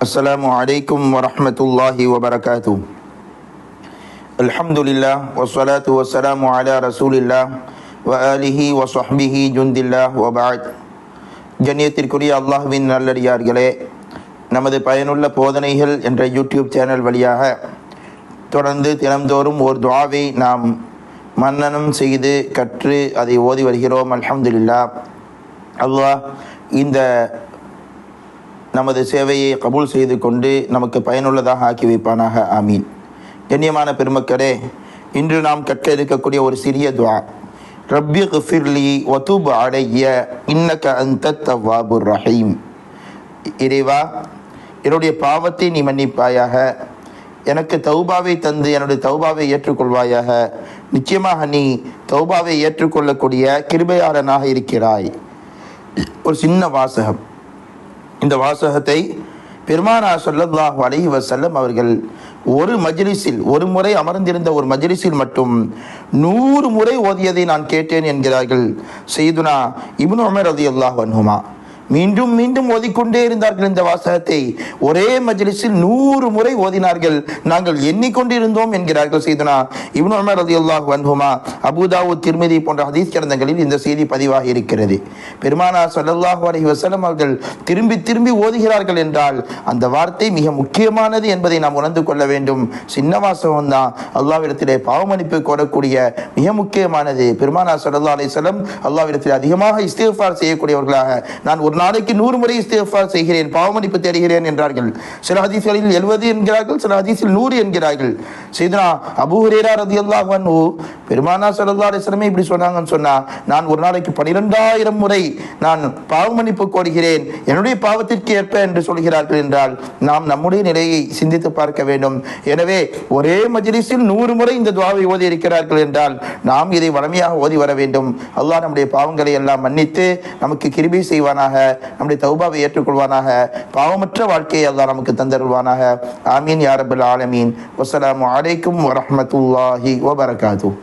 السلام عليكم ورحمة الله وبركاته الحمد لله والصلاة والسلام على رسول الله وآله وصحبه جند الله وبعد கண்ணியத்திற்குரிய அல்லாஹ்வின் நல்லடியார்களே நமது பயனுள்ள போதனைகள் என்ற யூடியூப் சேனல் வழியாக தொடர்ந்து தினம்தோறும் ஒரு துவாவை நாம் மன்னனம் செய்து கற்று அதை ஓதி வருகிறோம் அல்ஹம்துலில்லாஹ் அல்லாஹ் இந்த நமது சேவையை கபூல் செய்து கொண்டு நமக்கு பயனுள்ளதாக ஆக்கி வைப்பானாக. ஆமீன். கண்ணியமான பெருமக்களே இன்று நாம் கற்க இருக்கக்கூடிய ஒரு சிறிய துவா. ரப்பி குஃபிர்லி வதூப் அடைய இன்னக்க அந்த தவாபுர் ரஹீம். இறைவா என்னுடைய பாவத்தை நீ மன்னிப்பாயாக. எனக்கு தௌபாவை தந்து என்னுடைய தௌபாவை ஏற்றுக்கொள்வாயாக. நிச்சயமாக நீ தௌபாவை ஏற்றுக்கொள்ளக்கூடிய கிருபையாளனாக இருக்கிறாய். ஒரு சின்ன வாசகம். இந்த வாசகத்தை பெருமானா சொல்லல்லாஹ் அலைஹி வசல்லம் அவர்கள் ஒரு மஜ்லிஸில் ஒரு முறை அமர்ந்திருந்த ஒரு மஜ்லிஸில் மட்டும் நூறு முறை ஓதியதை நான் கேட்டேன் என்கிறார்கள். செய்துனா இப்னு உமர் ரதி அல்லாஹ் வன்ஹுமா மீண்டும் மீண்டும் ஓதிக்கொண்டே இருந்தார்கள் இந்த வாசகத்தை. ஒரே மஜ்லிஸில் நூறு முறை ஓதினார்கள். நாங்கள் எண்ணிக்கொண்டிருந்தோம் என்கிறார்கள் செய்தனா இவன் உமர் ரலியல்லாஹு வந்தோமா அபுதாவு திருமதி போன்ற ஹதீஸ் கிரந்தங்களில் இந்த செய்தி பதிவாகி இருக்கிறது. பெருமானா ஸல்லல்லாஹு அலி வசலம் அவர்கள் திரும்பி திரும்பி ஓதுகிறார்கள் என்றால் அந்த வார்த்தை மிக முக்கியமானது என்பதை நாம் உணர்ந்து கொள்ள வேண்டும். சின்ன வாசகம் தான். அல்லாவிடத்திலே பாவமன்னிப்பு கோரக்கூடிய மிக முக்கியமானது. பெருமானா சல்லா அலைஹி வஸல்லம் அல்லாவிடத்தில் அதிகமாக இஸ்திஃபார் செய்யக்கூடியவர்களாக நான் ஒரு நாளைக்கு நூறு முறை இஸ்திஃபார் செய்கிறேன் பாவமன்னிப்பு தேடுகிறேன் என்றார்கள். சில ஹதீஸ்களில் எழுபது என்கிறார்கள் சில ஹதீஸில் நூறு என்கிறார்கள். சீதனா அபூ ரதி ரதியல்லாஹு அன்ஹு பெருமானா ஸல்லல்லாஹு அலைஹி இப்படி சொன்னாங்கன்னு சொன்னா நான் ஒரு நாளைக்கு பனிரெண்டாயிரம் முறை நான் பாவமன்னிப்பு கோருகிறேன் என்னுடைய பாவத்திற்கு ஏற்ப என்று சொல்கிறார்கள் என்றால் நாம் நம்முடைய நிலையை சிந்தித்து பார்க்க வேண்டும். எனவே ஒரே மஜ்லிஸில் நூறு முறை இந்த துவாவை ஓதி இருக்கிறார்கள் என்றால் நாம் இதை வளமையாக ஓதி வர வேண்டும். அல்லாஹ் நம்முடைய பாவங்களை எல்லாம் மன்னித்து நமக்கு கிருபி செய்வானாக. நம்முடைய தௌபாவை ஏற்றுக்கொள்வானாக. பாவமற்ற வாழ்க்கையை அல்லா நமக்கு தந்தருள்வானாக. ஆமீன் யாரபுல் ஆலமீன். வசலாம் வலைக்கம் வரமத்துல்லாஹி வபரகாத்துஹ்